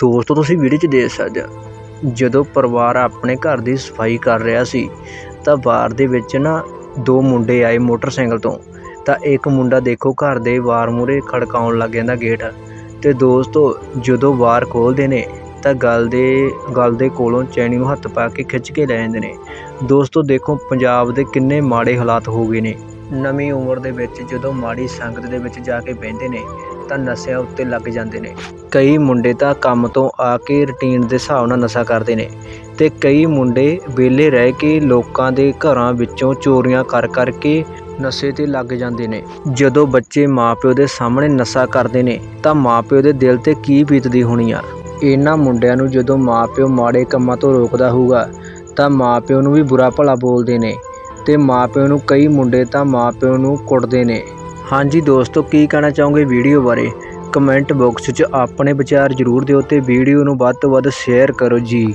ਦੋਸਤੋ, ਤੁਸੀਂ ਵੀਡੀਓ 'ਚ ਦੇਖ ਸਕਦੇ ਹੋ, ਜਦੋਂ ਪਰਿਵਾਰ ਆਪਣੇ ਘਰ ਦੀ ਸਫ਼ਾਈ ਕਰ ਰਿਹਾ ਸੀ, ਤਾਂ ਬਾਰ ਦੇ ਵਿੱਚ ਨਾ ਦੋ ਮੁੰਡੇ ਆਏ ਮੋਟਰਸਾਈਕਲ ਤੋਂ। ਤਾਂ ਇੱਕ ਮੁੰਡਾ ਦੇਖੋ ਘਰ ਦੇ ਬਾਰ ਮੂਹਰੇ ਖੜਕਾਉਣ ਲੱਗ ਜਾਂਦਾ ਗੇਟ। ਅਤੇ ਦੋਸਤੋ, ਜਦੋਂ ਬਾਰ ਖੋਲ੍ਹਦੇ ਨੇ, ਤਾਂ ਗਲ ਦੇ ਗਲ ਦੇ ਕੋਲੋਂ ਚੈਨੀ ਨੂੰ ਹੱਥ ਪਾ ਕੇ ਖਿੱਚ ਕੇ ਲੈ ਜਾਂਦੇ ਨੇ। ਦੋਸਤੋ, ਦੇਖੋ ਪੰਜਾਬ ਦੇ ਕਿੰਨੇ ਮਾੜੇ ਹਾਲਾਤ ਹੋ ਗਏ ਨੇ। ਨਵੀਂ ਉਮਰ ਦੇ ਵਿੱਚ ਜਦੋਂ ਮਾੜੀ ਸੰਗਤ ਦੇ ਵਿੱਚ ਜਾ ਕੇ ਬਹਿੰਦੇ ਨੇ ਤਾਂ ਨਸ਼ਿਆਂ ਉੱਤੇ ਲੱਗ ਜਾਂਦੇ ਨੇ। ਕਈ ਮੁੰਡੇ ਤਾਂ ਕੰਮ ਤੋਂ ਆ ਕੇ ਰੁਟੀਨ ਦੇ ਹਿਸਾਬ ਨਾਲ ਨਸ਼ਾ ਕਰਦੇ ਨੇ ਅਤੇ ਕਈ ਮੁੰਡੇ ਵਿਹਲੇ ਰਹਿ ਕੇ ਲੋਕਾਂ ਦੇ ਘਰਾਂ ਵਿੱਚੋਂ ਚੋਰੀਆਂ ਕਰ ਕਰਕੇ ਨਸ਼ੇ ਤੇ ਲੱਗ ਜਾਂਦੇ ਨੇ। ਜਦੋਂ ਬੱਚੇ ਮਾਂ ਪਿਓ ਦੇ ਸਾਹਮਣੇ ਨਸ਼ਾ ਕਰਦੇ ਨੇ, ਤਾਂ ਮਾਂ ਪਿਓ ਦੇ ਦਿਲ ਤੇ ਕੀ ਬੀਤਦੀ ਹੋਣੀ ਆ? ਇਹਨਾਂ ਮੁੰਡਿਆਂ ਨੂੰ ਜਦੋਂ ਮਾਂ ਪਿਓ ਮਾੜੇ ਕੰਮਾਂ ਤੋਂ ਰੋਕਦਾ ਹੋਊਗਾ, ਤਾਂ ਮਾਂ ਪਿਓ ਨੂੰ ਵੀ ਬੁਰਾ ਭਲਾ ਬੋਲਦੇ ਨੇ ਅਤੇ ਮਾਂ ਪਿਓ ਨੂੰ ਕਈ ਮੁੰਡੇ ਤਾਂ ਮਾਂ ਪਿਓ ਨੂੰ ਕੁੱਟਦੇ ਨੇ। ਹਾਂਜੀ ਦੋਸਤੋ, ਕੀ ਕਹਿਣਾ ਚਾਹੋਗੇ ਵੀਡੀਓ ਬਾਰੇ? ਕਮੈਂਟ ਬਾਕਸ 'ਚ ਆਪਣੇ ਵਿਚਾਰ ਜ਼ਰੂਰ ਦਿਓ ਤੇ ਵੀਡੀਓ ਨੂੰ ਵੱਧ ਤੋਂ ਵੱਧ ਸ਼ੇਅਰ ਕਰੋ ਜੀ।